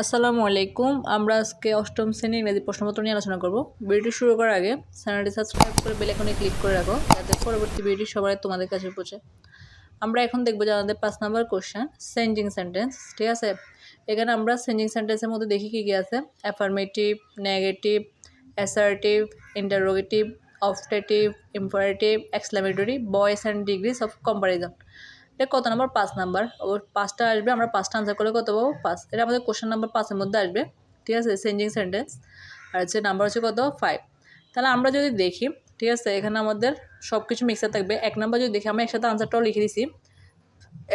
আসসালামু আলাইকুম। আমরা আজকে অষ্টম শ্রেণির ইংরেজি প্রশ্নপত্র নিয়ে আলোচনা করব। ভিডিওটি শুরু করার আগে চ্যানেলটি সাবস্ক্রাইব করে বেল আইকনে ক্লিক করে রাখো, যাতে পরবর্তী ভিডিও সবাই তোমাদের কাছে পৌঁছে। আমরা এখন দেখব যে আমাদের পাঁচ নাম্বার কোশ্চেন সেন্ডিং সেন্টেন্স ঠিক আছে? এখানে আমরা সেন্ডিং সেন্টেন্সের মধ্যে দেখি কী কী আছে? Affirmative negative assertive interrogative optative imperative exclamatory voice and degrees of comparison এটা কত নম্বর? পাঁচ নাম্বার। ও পাঁচটা আসবে, আমরা পাঁচটা আনসার করলে কত পাবো? পাঁচ। এটা আমাদের কোশ্চেন নাম্বার পাঁচের মধ্যে আসবে। ঠিক আছে? চেঞ্জিং সেন্টেন্স আর হচ্ছে নাম্বার হচ্ছে কত? ফাইভ তাহলে আমরা যদি দেখি, ঠিক আছে? এখানে আমাদের সব কিছু মিক্সার থাকবে। এক নাম্বার যদি দেখি, আমরা একসাথে আনসারটাও লিখে দিছি।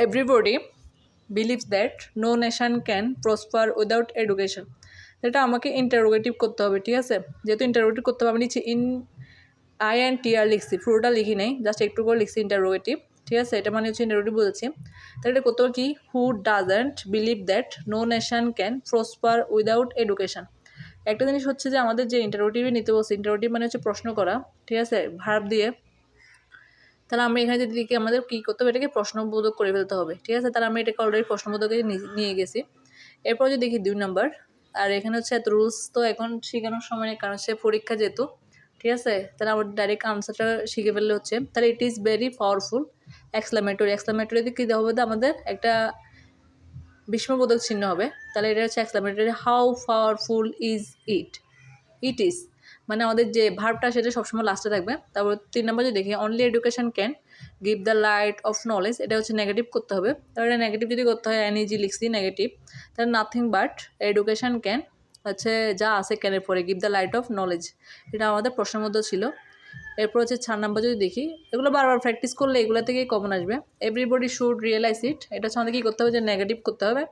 Everybody believes that no nation can prosper without education এটা আমাকে ইন্টারোগেটিভ করতে হবে, ঠিক আছে? যেহেতু ইন্টারোগেটিভ করতে হবে, আমি নিচ্ছি ইন আই অ্যান্ড টি আর লিখছি। পুরোটা লিখি নেই জাস্ট একটু করে লিখছি ইন্টারোগেটিভ ঠিক আছে? এটা মানে হচ্ছে ইন্টারোগেটিভ বলেছি। তাহলে এটা করতে হবে কি? Who doesn't believe that no nation can prosper without education একটা জিনিস হচ্ছে যে আমাদের যে ইন্টারোটিভে নিতে বলছে ইন্টারোটিভ মানে হচ্ছে প্রশ্ন করা, ঠিক আছে? ভার্ব দিয়ে। তাহলে আমরা এখানে যদি দেখি আমাদের কী করতে হবে? এটাকে প্রশ্নবোধক করে ফেলতে হবে, ঠিক আছে? তাহলে আমি এটাকে অলরেডি প্রশ্নবোধকে নিয়ে গেছি। এরপর যদি দেখি দুই নম্বর আর এখানে হচ্ছে রুলস তো এখন শেখানোর সময় নেই, কারণ সে পরীক্ষা যেহেতু ঠিক আছে? তাহলে আমার ডাইরেক্ট আনসারটা শিখে ফেললে হচ্ছে। তাহলে it is very powerful exclamatory এক্সক্লামেটরিতে কী হবে? আমাদের একটা বিস্মবোধক চিহ্ন হবে। তাহলে এটা হচ্ছে exclamatory how powerful is it it is মানে আমাদের যে ভার্বটা সেটা সবসময় লাস্টে থাকবে। তারপর তিন নম্বর যদি দেখি only education can give the light of knowledge এটা হচ্ছে নেগেটিভ করতে হবে। তাহলে নেগেটিভ যদি করতে হয় এনইজি লিখছি নেগেটিভ তাহলে নাথিং বাট এডুকেশন ক্যান হচ্ছে যা আছে ক্যানের পরে give the light of knowledge এটা আমাদের প্রশ্নের মধ্যে ছিল। এরপর হচ্ছে চার নাম্বার যদি দেখি, এগুলো বারবার প্র্যাকটিস করলে এগুলো থেকেই কমন আসবে। এভরিবডি শুড রিয়েলাইজ ইট এটা হচ্ছে আমাদের কী করতে হবে? যে নেগেটিভ করতে হবে।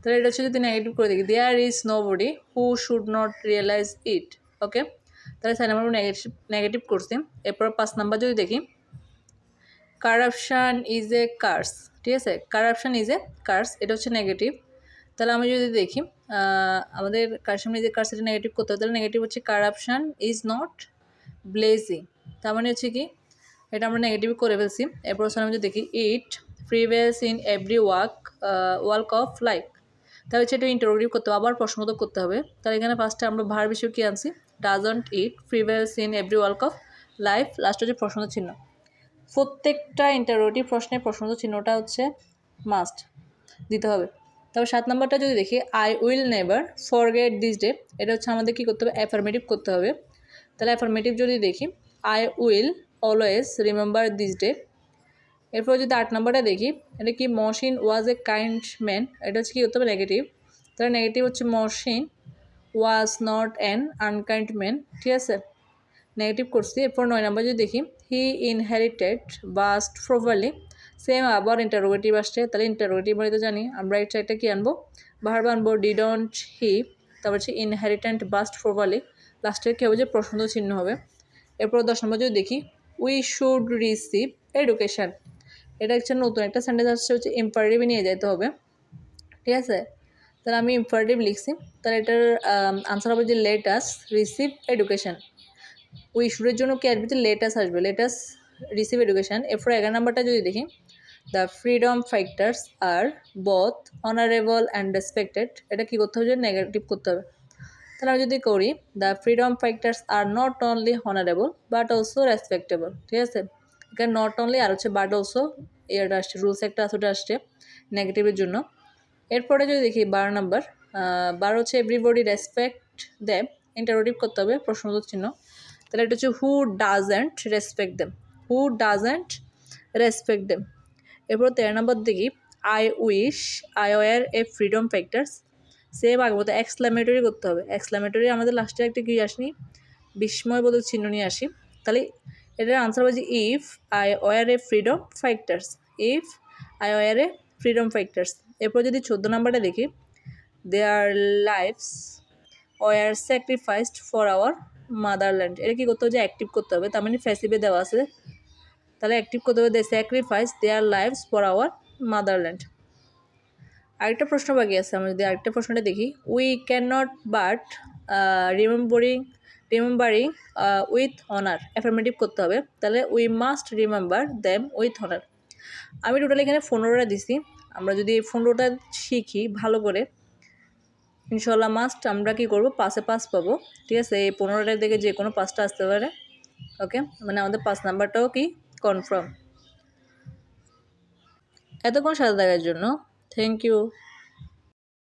তাহলে এটা হচ্ছে যদি নেগেটিভ করে দেখি there is no body who should not realise it okay তাহলে চার নাম্বার নেগেটিভ নেগেটিভ করছি। এরপর পাঁচ নাম্বার যদি দেখি কারাপশান ইজ এ কার্স ঠিক আছে? কারাপশান ইজ এ কার্স এটা হচ্ছে নেগেটিভ তাহলে আমি যদি দেখি আমাদের কারাপশান ইজ এ কার্স এটা নেগেটিভ করতে হবে, তাহলে নেগেটিভ হচ্ছে কারাপশান ইজ নট ব্লেজি তার মানে হচ্ছে কি, এটা আমরা নেগেটিভ করে ফেলছি। এরপর হচ্ছে আমি যদি দেখি it prevails in every walk walk of life তাহলে হচ্ছে এটা ইন্টারোগেটিভ করতে হবে, আবার প্রশ্নবোধক করতে হবে। তাহলে এখানে ফার্স্টে আমরা ভার বিষয় কী আনছি? Doesn't it prevails in every walk of life last হচ্ছে প্রশ্ন চিহ্ন। প্রত্যেকটা ইন্টারোগেটিভ প্রশ্নের প্রশ্ন চিহ্নটা হচ্ছে মাস্ট দিতে হবে। তবে সাত নম্বরটা যদি দেখি I will never forget this day এটা হচ্ছে আমাদের কী করতে হবে? অ্যাফার্মেটিভ করতে হবে। তাহলে অ্যাফার্মেটিভ যদি দেখি I will always remember this day এরপর যদি আট নম্বরটা দেখি, এটা কি মশিন ওয়াজ এ কাইন্ড ম্যান এটা হচ্ছে কী করতে হবে? নেগেটিভ তাহলে নেগেটিভ হচ্ছে Mohsin was not an unkind man ঠিক আছে? নেগেটিভ করছি। এরপর নয় নম্বর যদি দেখি he inherited vast property same আবার ইন্টারোগেটিভ আসছে। তাহলে ইন্টারোগেটিভ মানে তো জানি, আমরা এটা একটা কী আনব? ভার্ব আনব ডিডন্ট হি তারপর হচ্ছে ইনহেরিটেন্ট বাস্ট প্রপারলি লাস্টের কী হবে যে প্রশ্ন চিহ্ন হবে। এরপর দশ নম্বর যদি দেখি উই শুড রিসিভ এডুকেশান এটা হচ্ছে নতুন একটা সেন্টেন্স আসছে, হচ্ছে ইম্পারেটিভ নিয়ে যেতে হবে। ঠিক আছে? তাহলে আমি ইম্পারেটিভ লিখছি। তাহলে এটার আনসার হবে যে let us receive education we শুডের জন্য কি আসবে? যে লেটাস আসবে। লেটাস রিসিভ এডুকেশান এরপর এগারো নাম্বারটা যদি দেখি the freedom fighters are both honourable and respected এটা কী করতে হবে? নেগেটিভ করতে হবে। তাহলে আমি যদি করি the freedom fighters are not only honourable but also respectable ঠিক আছে? এখানে নট অনলি আর হচ্ছে বাট অলসো এটা আসছে রুলস একটা আসলে আসছে নেগেটিভের জন্য। এরপরে যদি দেখি, বারো নাম্বার বারো হচ্ছে এভরিবডি রেসপেক্ট দেম ইন্টারোটিভ করতে হবে প্রশ্নবোধক চিহ্ন। তাহলে এটা হচ্ছে who doesn't respect them who doesn't respect them এরপর তেরো নম্বর দেখি I wish I were a freedom fighters same আগের মতো এক্সক্লামেটরি করতে হবে। এক্সক্লামেটরি আমাদের লাস্টে একটা কি আসনি? বিস্ময়বোধক চিহ্ন নিয়ে আসি। তাহলে এটার আনসার হচ্ছে if I were a freedom fighters if I were a freedom fighters এরপর যদি চোদ্দ নাম্বারটা দেখি their lives were sacrificed for our motherland এটা কী করতে হবে? যে অ্যাক্টিভ করতে হবে। তার মানে ফ্যাসিভে দেওয়া আছে। তাহলে অ্যাক্টিভ করতে হবে they sacrifice their lives for our motherland আরেকটা প্রশ্ন বাকি আছে, আমরা যদি আরেকটা প্রশ্নটা দেখি। We can not but remembering remembering with honour affirmative করতে হবে। তাহলে we must remember them with honour আমি টোটাল এখানে পনেরোটা দিছি। আমরা যদি এই পনেরোটা শিখি ভালো করে ইনশাল্লাহ মাস্ট আমরা কি করব? পাশে পাস পাবো। ঠিক আছে? এই পনেরোটার দিকে যে কোনো পাঁচটা আসতে পারে। ওকে মানে আমাদের পাঁচ নাম্বারটাও কি? কনফার্ম এতক্ষণ সাথে থাকার জন্য থ্যাংক ইউ